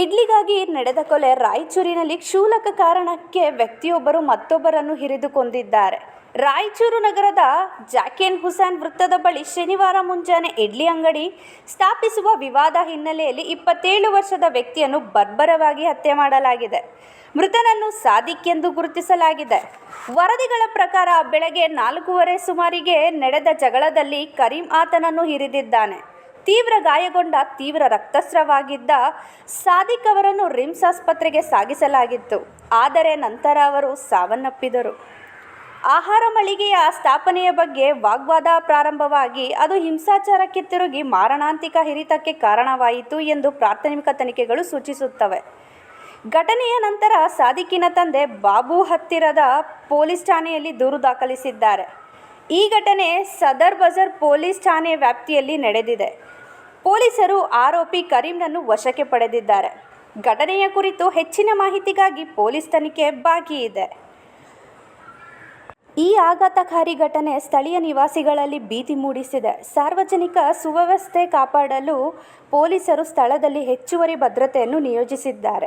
ಇಡ್ಲಿಗಾಗಿ ನಡೆದ ಕೊಲೆ ರಾಯಚೂರಿನಲ್ಲಿ ಕ್ಷೂಲಕ ಕಾರಣಕ್ಕೆ ವ್ಯಕ್ತಿಯೊಬ್ಬರು ಮತ್ತೊಬ್ಬರನ್ನು ಹಿರಿದು ಕೊಂದಿದ್ದಾರೆ ರಾಯಚೂರು ನಗರದ ಜಾಕೇನ್ ಹುಸೇನ್ ವೃತ್ತದ ಬಳಿ ಶನಿವಾರ ಮುಂಜಾನೆ ಇಡ್ಲಿ ಅಂಗಡಿ ಸ್ಥಾಪಿಸುವ ವಿವಾದ ಹಿನ್ನೆಲೆಯಲ್ಲಿ ಇಪ್ಪತ್ತೇಳು ವರ್ಷದ ವ್ಯಕ್ತಿಯನ್ನು ಬರ್ಬರವಾಗಿ ಹತ್ಯೆ ಮಾಡಲಾಗಿದೆ. ಮೃತನನ್ನು ಸಾದಿಕ್ ಎಂದು ಗುರುತಿಸಲಾಗಿದೆ. ವರದಿಗಳ ಪ್ರಕಾರ ಬೆಳಗ್ಗೆ ನಾಲ್ಕೂವರೆ ಸುಮಾರಿಗೆ ನಡೆದ ಜಗಳದಲ್ಲಿ ಕರೀಂ ಆತನನ್ನು ಹಿರಿದಿದ್ದಾನೆ. ತೀವ್ರ ಗಾಯಗೊಂಡ ತೀವ್ರ ರಕ್ತಸ್ರಾವಾಗಿದ್ದ ಸಾದಿಕ್ ಅವರನ್ನು ರಿಮ್ಸ್ ಆಸ್ಪತ್ರೆಗೆ ಸಾಗಿಸಲಾಗಿತ್ತು. ಆದರೆ ನಂತರ ಅವರು ಸಾವನ್ನಪ್ಪಿದರು. ಆಹಾರ ಮಳಿಗೆಯ ಸ್ಥಾಪನೆಯ ಬಗ್ಗೆ ವಾಗ್ವಾದ ಪ್ರಾರಂಭವಾಗಿ ಅದು ಹಿಂಸಾಚಾರಕ್ಕೆ ತಿರುಗಿ ಮಾರಣಾಂತಿಕ ಹಿರಿತಕ್ಕೆ ಕಾರಣವಾಯಿತು ಎಂದು ಪ್ರಾಥಮಿಕ ತನಿಖೆಗಳು ಸೂಚಿಸುತ್ತವೆ. ಘಟನೆಯ ನಂತರ ಸಾದಿಕಿನ ತಂದೆ ಬಾಬು ಹತ್ತಿರದ ಪೊಲೀಸ್ ಠಾಣೆಯಲ್ಲಿ ದೂರು ದಾಖಲಿಸಿದ್ದಾರೆ. ಈ ಘಟನೆ ಸದರ್ ಬಜಾರ್ ಪೊಲೀಸ್ ಠಾಣೆ ವ್ಯಾಪ್ತಿಯಲ್ಲಿ ನಡೆದಿದೆ. ಪೊಲೀಸರು ಆರೋಪಿ ಕರೀಂನನ್ನು ವಶಕ್ಕೆ ಪಡೆದಿದ್ದಾರೆ. ಘಟನೆಯ ಕುರಿತು ಹೆಚ್ಚಿನ ಮಾಹಿತಿಗಾಗಿ ಪೊಲೀಸ್ ತನಿಖೆ ಬಾಕಿ ಇದೆ. ಈ ಆಘಾತಕಾರಿ ಘಟನೆ ಸ್ಥಳೀಯ ನಿವಾಸಿಗಳಲ್ಲಿ ಭೀತಿ ಮೂಡಿಸಿದೆ. ಸಾರ್ವಜನಿಕ ಸುವ್ಯವಸ್ಥೆ ಕಾಪಾಡಲು ಪೊಲೀಸರು ಸ್ಥಳದಲ್ಲಿ ಹೆಚ್ಚುವರಿ ಭದ್ರತೆಯನ್ನು ನಿಯೋಜಿಸಿದ್ದಾರೆ.